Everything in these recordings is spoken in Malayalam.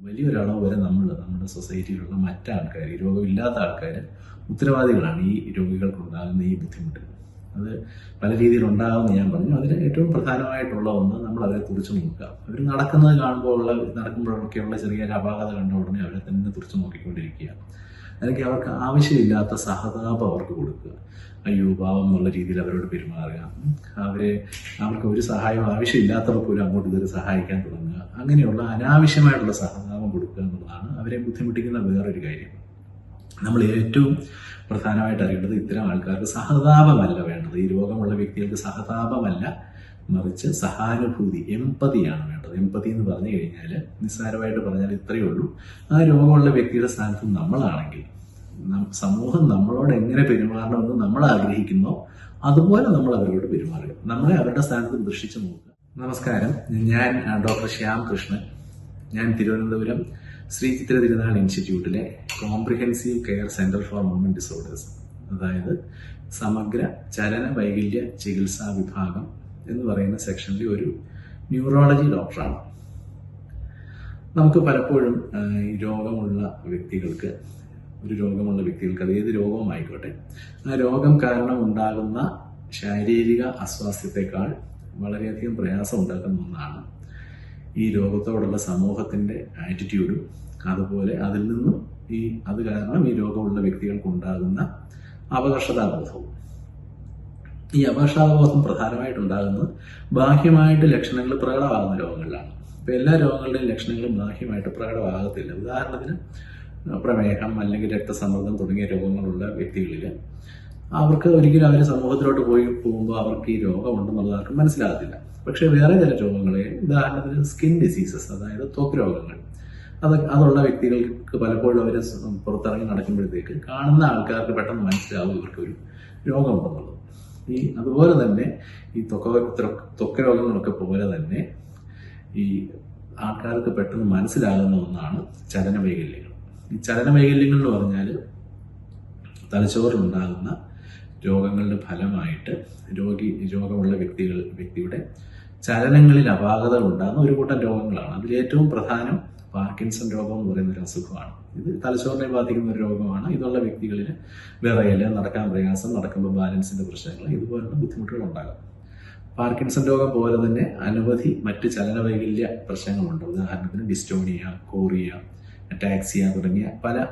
വലിയൊരളവ് വരെ നമ്മൾ നമ്മുടെ സൊസൈറ്റിയിലുള്ള മറ്റാൾക്കാർ ഈ രോഗമില്ലാത്ത ആൾക്കാർ ഉത്തരവാദികളാണ് ഈ രോഗികൾക്കുണ്ടാകുന്ന ഈ ബുദ്ധിമുട്ട്. അത് പല രീതിയിൽ ഉണ്ടാകുമെന്ന് ഞാൻ പറഞ്ഞു. അതിന് ഏറ്റവും പ്രധാനമായിട്ടുള്ള ഒന്ന് നമ്മൾ അവരെ തുറച്ചു നോക്കുക. അവർ നടക്കുന്നത് കാണുമ്പോൾ ഉള്ള നടക്കുമ്പോഴൊക്കെയുള്ള ചെറിയ അപാകത കണ്ട ഉടനെ അവരെ തന്നെ തുറച്ചു നോക്കിക്കൊണ്ടിരിക്കുക. അല്ലെങ്കിൽ അവർക്ക് ആവശ്യമില്ലാത്ത സഹതാപം അവർക്ക് കൊടുക്കുക. അയ്യോ പാവം എന്നുള്ള രീതിയിൽ അവരോട് പെരുമാറുക. അവരെ അവർക്ക് ഒരു സഹായം ആവശ്യമില്ലാത്തവർ പോലും അങ്ങോട്ട് ഇതുവരെ സഹായിക്കാൻ തുടങ്ങുക. അങ്ങനെയുള്ള അനാവശ്യമായിട്ടുള്ള സഹതാപം കൊടുക്കുക എന്നുള്ളതാണ് അവരെ ബുദ്ധിമുട്ടിക്കുന്ന വേറൊരു കാര്യം. നമ്മൾ ഏറ്റവും പ്രധാനമായിട്ട് അറിയേണ്ടത് ഇത്തരം ആൾക്കാർക്ക് സഹതാപമല്ല വേണ്ടത്. ഈ രോഗമുള്ള വ്യക്തികൾക്ക് സഹതാപമല്ല മറിച്ച് സഹാനുഭൂതി എമ്പതിയാണ് വേണ്ടത്. എമ്പതി എന്ന് പറഞ്ഞു കഴിഞ്ഞാൽ നിസ്സാരമായിട്ട് പറഞ്ഞാൽ ഇത്രയേ ഉള്ളൂ. ആ രോഗമുള്ള വ്യക്തിയുടെ സ്ഥാനത്ത് നമ്മളാണെങ്കിൽ സമൂഹം നമ്മളോട് എങ്ങനെ പെരുമാറണമെന്ന് നമ്മൾ ആഗ്രഹിക്കുന്നോ അതുപോലെ നമ്മൾ അവരോട് പെരുമാറുക. നമ്മളെ അവരുടെ സ്ഥാനത്ത് ദൃഷ്ടിച്ചു നോക്കുക. നമസ്കാരം. ഞാൻ ഡോക്ടർ ശ്യാം കൃഷ്ണൻ. ഞാൻ തിരുവനന്തപുരം ശ്രീ ചിത്ര തിരുനാൾ ഇൻസ്റ്റിറ്റ്യൂട്ടിലെ comprehensive care centre for movement disorders അതായത് സമഗ്ര ചലന വൈകല്യ ചികിത്സാ വിഭാഗം എന്ന് പറയുന്ന സെക്ഷനിലെ ഒരു ന്യൂറോളജി ഡോക്ടറാണ് നമുക്ക് പലപ്പോഴും ഈ രോഗമുള്ള വ്യക്തികൾക്ക് ഒരു രോഗമുള്ള വ്യക്തികൾക്ക് അത് ഏത് രോഗവുമായിക്കോട്ടെ ആ രോഗം കാരണം ഉണ്ടാകുന്ന ശാരീരിക അസ്വാസ്ഥ്യത്തെക്കാൾ വളരെയധികം പ്രയാസം ഉണ്ടാക്കുന്ന ഒന്നാണ് ഈ രോഗത്തോടുള്ള സമൂഹത്തിന്റെ ആറ്റിറ്റ്യൂഡും അതുപോലെ അതിൽ നിന്നും ഈ അത് കാരണം ഈ രോഗമുള്ള വ്യക്തികൾക്ക് ഉണ്ടാകുന്ന അപകർഷതാബോധവും ഈ അപകർഷതാബോധം പ്രധാനമായിട്ടുണ്ടാകുന്നത് ബാഹ്യമായിട്ട് ലക്ഷണങ്ങൾ പ്രകടമാകുന്ന രോഗങ്ങളിലാണ്. ഇപ്പൊ എല്ലാ രോഗങ്ങളുടെയും ലക്ഷണങ്ങളും ബാഹ്യമായിട്ട് പ്രകടമാകത്തില്ല. ഉദാഹരണത്തിന് പ്രമേഹം അല്ലെങ്കിൽ രക്തസമ്മർദ്ദം തുടങ്ങിയ രോഗങ്ങളുള്ള വ്യക്തികളിൽ അവർക്ക് ഒരിക്കലും അവർ സമൂഹത്തിലോട്ട് പോയി പോകുമ്പോൾ അവർക്ക് ഈ രോഗമുണ്ടെന്നുള്ളത് ആർക്കും മനസ്സിലാകത്തില്ല. പക്ഷേ വേറെ ചില രോഗങ്ങളെ ഉദാഹരണത്തിന് സ്കിൻ ഡിസീസസ് അതായത് ത്വക്ക് രോഗങ്ങൾ. അത് അതുള്ള വ്യക്തികൾക്ക് പലപ്പോഴും അവർ പുറത്തിറങ്ങി നടക്കുമ്പോഴത്തേക്ക് കാണുന്ന ആൾക്കാർക്ക് പെട്ടെന്ന് മനസ്സിലാവും ഇവർക്കൊരു രോഗമുണ്ടെന്നുള്ളത്. ഈ അതുപോലെ തന്നെ ഈ ത്വക്ക ത്വക്ക് രോഗങ്ങളൊക്കെ പോലെ തന്നെ ഈ ആൾക്കാർക്ക് പെട്ടെന്ന് മനസ്സിലാകുന്ന ഒന്നാണ് ചലന വൈകല്യങ്ങൾ ഈ ചലന വൈകല്യങ്ങൾ എന്ന് പറഞ്ഞാൽ തലച്ചോറിലുണ്ടാകുന്ന രോഗങ്ങളുടെ ഫലമായിട്ട് രോഗി രോഗമുള്ള വ്യക്തികൾ വ്യക്തിയുടെ ചലനങ്ങളിൽ അപാകതകൾ ഉണ്ടാകുന്ന ഒരു കൂട്ടം രോഗങ്ങളാണ്. അതിൽ ഏറ്റവും പ്രധാനം പാർക്കിൻസൺ രോഗം എന്ന് പറയുന്ന ഒരു അസുഖമാണ്. ഇത് തലച്ചോറിനെ ബാധിക്കുന്ന ഒരു രോഗമാണ്. ഇതുള്ള വ്യക്തികളിൽ വിറയൽ നടക്കാൻ പ്രയാസം നടക്കുമ്പോൾ ബാലൻസിന്റെ പ്രശ്നങ്ങൾ ഇതുപോലുള്ള ബുദ്ധിമുട്ടുകൾ ഉണ്ടാകും. പാർക്കിൻസൺ രോഗം പോലെ തന്നെ അനവധി മറ്റ് ചലനവൈകല്യ പ്രശ്നങ്ങളുണ്ട്. ഉദാഹരണത്തിന് ഡിസ്റ്റോണിയ കോറിയ അറ്റാക്സിയ തുടങ്ങിയ പല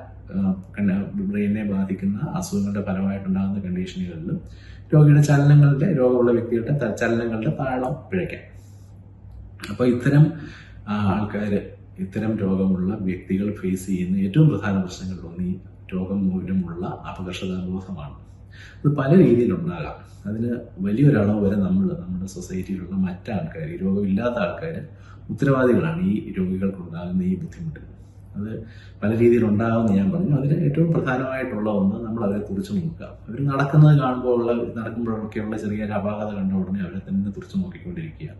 ബ്രെയിനെ ബാധിക്കുന്ന അസുഖങ്ങളുടെ ഫലമായിട്ടുണ്ടാകുന്ന കണ്ടീഷനുകളിലും രോഗിയുടെ ചലനങ്ങളുടെ രോഗമുള്ള വ്യക്തിയുടെ ചലനങ്ങളുടെ താളം പിഴയ്ക്കാം. അപ്പോൾ ഇത്തരം ആൾക്കാർ ഇത്തരം രോഗമുള്ള വ്യക്തികൾ ഫേസ് ചെയ്യുന്ന ഏറ്റവും പ്രധാന പ്രശ്നങ്ങളിലൊന്ന് ഈ രോഗം മൂലമുള്ള അപകർഷതാബോധമാണ്. അത് പല രീതിയിലുണ്ടാകാം. അതിന് വലിയൊരളവ് വരെ നമ്മൾ നമ്മുടെ സൊസൈറ്റിയിലുള്ള മറ്റാൾക്കാർ ഈ രോഗമില്ലാത്ത ആൾക്കാർ ഉത്തരവാദികളാണ് ഈ രോഗികൾക്കുണ്ടാകുന്ന ഈ ബുദ്ധിമുട്ട് അത് പല രീതിയിൽ ഉണ്ടാകുമെന്ന് ഞാൻ പറഞ്ഞു. അതിന് ഏറ്റവും പ്രധാനമായിട്ടുള്ള ഒന്ന് നമ്മൾ അവരെ കുറിച്ച് നോക്കുക. അവർ നടക്കുന്നത് കാണുമ്പോൾ ഉള്ള നടക്കുമ്പോഴൊക്കെയുള്ള ചെറിയ അപാകത കണ്ട ഉടനെ അവരെ തന്നെ തുറിച്ച് നോക്കിക്കൊണ്ടിരിക്കുക.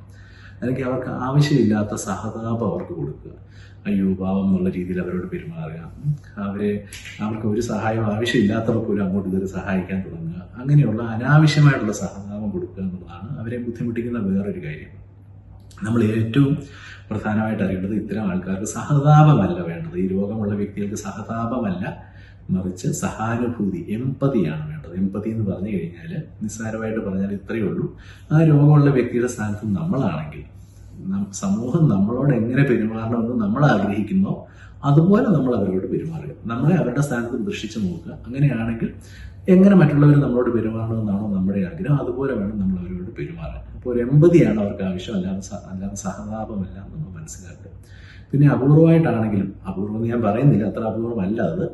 അല്ലെങ്കിൽ അവർക്ക് ആവശ്യമില്ലാത്ത സഹതാപം അവർക്ക് കൊടുക്കുക. അയ്യോ പാവം എന്നുള്ള രീതിയിൽ അവരോട് പെരുമാറുക. അവരെ അവർക്ക് ഒരു സഹായം ആവശ്യമില്ലാത്തവർ പോലും അങ്ങോട്ട് ഇതൊരു സഹായിക്കാൻ തുടങ്ങുക. അങ്ങനെയുള്ള അനാവശ്യമായിട്ടുള്ള സഹതാപം കൊടുക്കുക എന്നുള്ളതാണ് അവരെ ബുദ്ധിമുട്ടിക്കുന്ന വേറൊരു കാര്യം. നമ്മൾ ഏറ്റവും പ്രധാനമായിട്ട് അറിയേണ്ടത് ഇത്തരം ആൾക്കാർക്ക് സഹതാപമല്ല വേണ്ടത്. ഈ രോഗമുള്ള വ്യക്തികൾക്ക് സഹതാപമല്ല. മറിച്ച് സഹാനുഭൂതി എമ്പതിയാണ് വേണ്ടത്. എമ്പതി എന്ന് പറഞ്ഞു കഴിഞ്ഞാൽ നിസ്സാരമായിട്ട് പറഞ്ഞാൽ ഇത്രയേ ഉള്ളൂ. ആ രോഗമുള്ള വ്യക്തിയുടെ സ്ഥാനത്ത് നമ്മളാണെങ്കിൽ സമൂഹം നമ്മളോട് എങ്ങനെ പെരുമാറണമെന്ന് നമ്മൾ ആഗ്രഹിക്കുന്നോ അതുപോലെ നമ്മൾ അവരോട് പെരുമാറുക. നമ്മളെ അവരുടെ സ്ഥാനത്ത് ദൃഷ്ടിച്ചു നോക്കുക. അങ്ങനെയാണെങ്കിൽ എങ്ങനെ മറ്റുള്ളവർ നമ്മളോട് പെരുമാറണമെന്നാണോ നമ്മുടെ ആഗ്രഹം അതുപോലെ വേണം നമ്മൾ അവരോട് പെരുമാറാൻ. അപ്പോൾ ഒരു എമ്പതിയാണ് അവർക്ക് ആവശ്യം അല്ലാതെ അല്ലാതെ സഹതാപമല്ല നമ്മൾ മനസ്സിലാക്കുക. പിന്നെ അപൂർവമായിട്ടാണെങ്കിലും അപൂർവം ഞാൻ പറയുന്നില്ല അത്ര അപൂർവമല്ല അത്.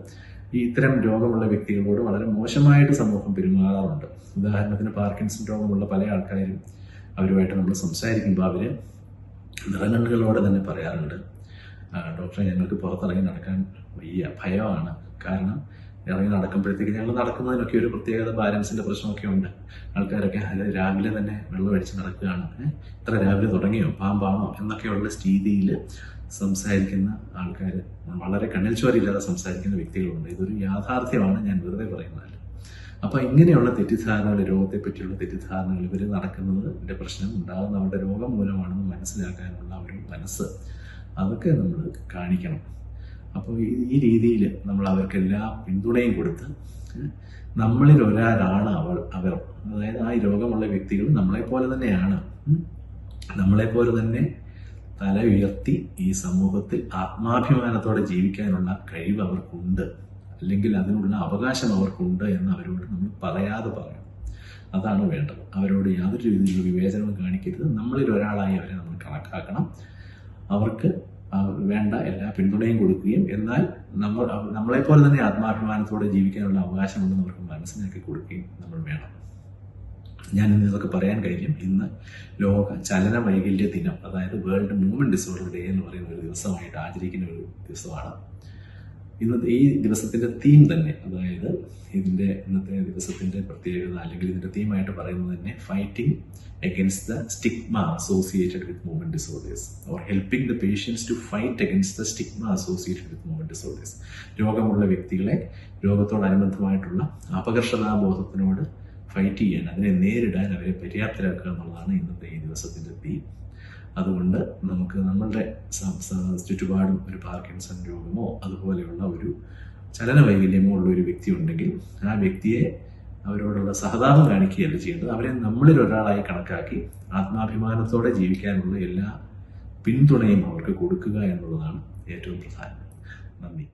ഈ ഇത്തരം രോഗമുള്ള വ്യക്തികളോട് വളരെ മോശമായിട്ട് സമൂഹം പെരുമാറാറുണ്ട്. ഉദാഹരണത്തിന് പാർക്കിൻസൺ രോഗമുള്ള പല ആൾക്കാരും അവരുമായിട്ട് നമ്മൾ സംസാരിക്കുമ്പോൾ അവർ നിറകണ്ണുകളോടെ തന്നെ പറയാറുണ്ട്. "ആ, ഡോക്ടറെ ഞങ്ങൾക്ക് പുറത്തിറങ്ങി നടക്കാൻ വയ്യ ഭയമാണ്. കാരണം ഇറങ്ങി നടക്കുമ്പോഴത്തേക്ക് ഞങ്ങൾ നടക്കുന്നതിനൊക്കെ ഒരു പ്രത്യേകത ബാലൻസിന്റെ പ്രശ്നമൊക്കെ ഉണ്ട്. ആൾക്കാരൊക്കെ "അല്ല, രാവിലെ തന്നെ വെള്ളം അടിച്ച് നടക്കുകയാണ്. ഇത്ര രാവിലെ തുടങ്ങിയോ? പാമ്പാണോ എന്നൊക്കെയുള്ള രീതിയിൽ സംസാരിക്കുന്ന ആൾക്കാർ വളരെ കണ്ണിൽ ചോരില്ലാതെ സംസാരിക്കുന്ന വ്യക്തികളുണ്ട്. ഇതൊരു യാഥാർത്ഥ്യമാണ് ഞാൻ വെറുതെ പറയുന്നത് അപ്പൊ ഇങ്ങനെയുള്ള തെറ്റിദ്ധാരണകൾ രോഗത്തെ പറ്റിയുള്ള തെറ്റിദ്ധാരണകൾ ഇവർ നടക്കുന്നതിന്റെ പ്രശ്നം ഉണ്ടാകുന്ന അവരുടെ രോഗം മൂലമാണെന്ന് മനസ്സിലാക്കാനുള്ള ഒരു മനസ്സ്. അതൊക്കെ നമ്മൾ കാണിക്കണം. അപ്പോൾ ഈ രീതിയിൽ നമ്മൾ അവർക്ക് എല്ലാ പിന്തുണയും കൊടുത്ത് നമ്മളിൽ ഒരാളാണ് അവൾ അവർ. അതായത് ആ രോഗമുള്ള വ്യക്തികൾ നമ്മളെപ്പോലെ തന്നെയാണ്. നമ്മളെപ്പോലെ തന്നെ തല ഉയർത്തി ഈ സമൂഹത്തിൽ ആത്മാഭിമാനത്തോടെ ജീവിക്കാനുള്ള കഴിവ് അവർക്കുണ്ട്. അല്ലെങ്കിൽ അതിനുള്ള അവകാശം അവർക്കുണ്ട് എന്ന് അവരോട് നമ്മൾ പറയാതെ പറയണം അതാണ് വേണ്ടത്. അവരോട് യാതൊരു രീതിയിലുള്ള വിവേചനവും കാണിക്കരുത്. നമ്മളിൽ ഒരാളായി അവരെ നമ്മൾ കണക്കാക്കണം. അവർക്ക് വേണ്ട എല്ലാ പിന്തുണയും കൊടുക്കുകയും എന്നാൽ നമ്മൾ നമ്മളെപ്പോലെ തന്നെ ആത്മാഭിമാനത്തോടെ ജീവിക്കാനുള്ള അവകാശമുണ്ടെന്ന് അവർക്ക് മനസ്സിലാക്കി കൊടുക്കുകയും നമ്മൾ വേണം. ഞാൻ ഇന്ന് ഇതൊക്കെ പറയാൻ കഴിയും ഇന്ന് ലോക ചലന വൈകല്യ ദിനം അതായത് വേൾഡ് മൂവ്മെന്റ് ഡിസോർഡർ ഡേ എന്ന് പറയുന്ന ഒരു ദിവസമായിട്ട് ആചരിക്കുന്ന ഒരു ദിവസമാണ്. ഇന്നത്തെ ഈ ദിവസത്തിന്റെ തീം തന്നെ അതായത് ഇതിന്റെ ഇന്നത്തെ ദിവസത്തിന്റെ പ്രത്യേകത അല്ലെങ്കിൽ ഇതിന്റെ തീമായിട്ട് പറയുന്നത് തന്നെ fighting against the stigma associated with movement disorders or helping the patients to fight against the stigma associated with movement disorders രോഗമുള്ള വ്യക്തികളെ രോഗത്തോടനുബന്ധമായിട്ടുള്ള അപകർഷതാബോധത്തിനോട് ഫൈറ്റ് ചെയ്യാൻ അതിനെ നേരിടാൻ അവരെ പര്യാപ്തരാക്കുക എന്നുള്ളതാണ് ഇന്നത്തെ ഈ ദിവസത്തിന്റെ തീം അതുകൊണ്ട് നമുക്ക് നമ്മളുടെ ചുറ്റുപാടും ഒരു പാർക്കിൻസൺ രോഗമോ അതുപോലെയുള്ള ഒരു ചലന വൈകല്യമോ ഉള്ള ഒരു വ്യക്തി ഉണ്ടെങ്കിൽ ആ വ്യക്തിയെ അവരോടുള്ള സഹതാപം കാണിക്കുകയല്ല ചെയ്യേണ്ടത്. അവരെ നമ്മളിൽ ഒരാളായി കണക്കാക്കി ആത്മാഭിമാനത്തോടെ ജീവിക്കാനുള്ള എല്ലാ പിന്തുണയും അവർക്ക് കൊടുക്കുക എന്നുള്ളതാണ് ഏറ്റവും പ്രധാനം. നന്ദി.